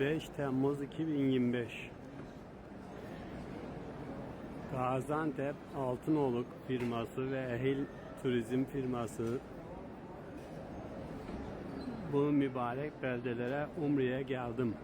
5 Temmuz 2025 Gaziantep Altınoluk firması ve Ehil Turizm firması bu mübarek beldelere Umre'ye geldim.